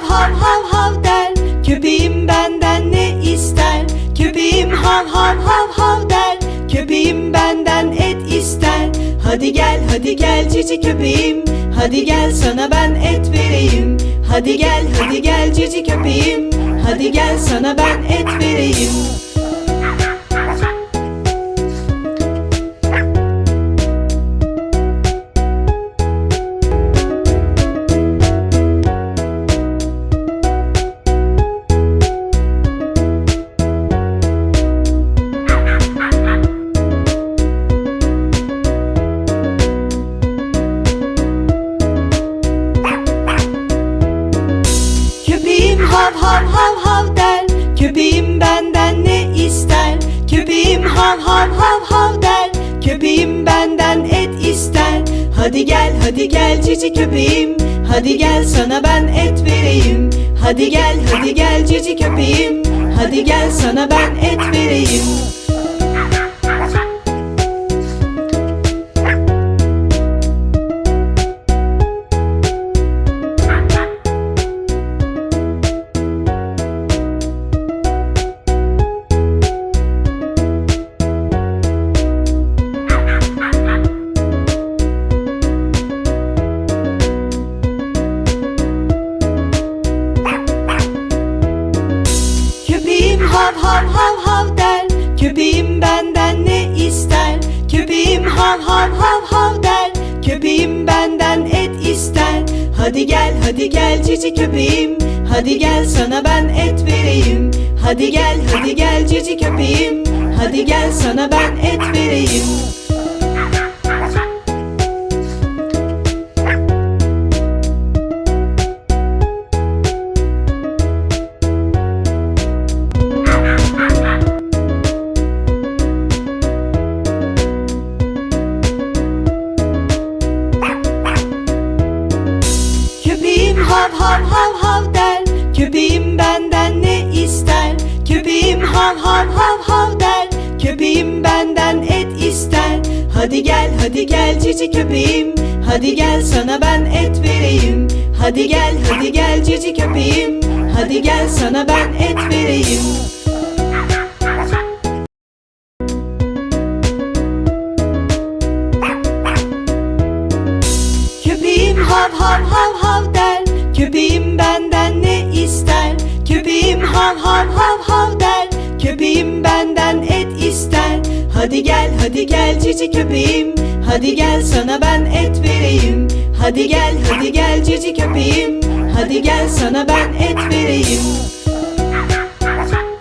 hav hav hav der. Köpeğim benden ne ister? Köpeğim hav hav hav hav der. Köpeğim benden et ister. Hadi gel hadi gel cici köpeğim. Hadi gel sana ben et vereyim. Hadi gel hadi gel cici köpeğim. Hadi gel sana ben et vereyim hav hav hav hav der. Köpeğim benden ne ister? Köpeğim hav hav hav hav der. Köpeğim benden et ister. Hadi gel hadi gel cici köpeğim. Hadi gel sana ben et vereyim. Hadi gel hadi gel cici köpeğim. Hadi gel sana ben et vereyim hav hav hav der. Köpeğim benden ne ister? Köpeğim hav hav hav hav der. Köpeğim benden et ister. Hadi gel hadi gel cici köpeğim. Hadi gel sana ben et vereyim. Hadi gel hadi gel cici köpeğim. Hadi gel sana ben et vereyim hav hav hav hav der. Köpeğim benden ne ister? Köpeğim hav hav hav hav der. Köpeğim benden et ister. Hadi gel hadi gel cici köpeğim. Hadi gel sana ben et vereyim. Hadi gel hadi gel cici köpeğim. Hadi gel sana ben et vereyim. Köpeğim hav hav hav hav der Köpeğim benden ne ister? Köpeğim hav hav hav hav der. Köpeğim benden et ister. Hadi gel hadi gel cici köpeğim. Hadi gel sana ben et vereyim. Hadi gel hadi gel cici köpeğim. Hadi gel sana ben et vereyim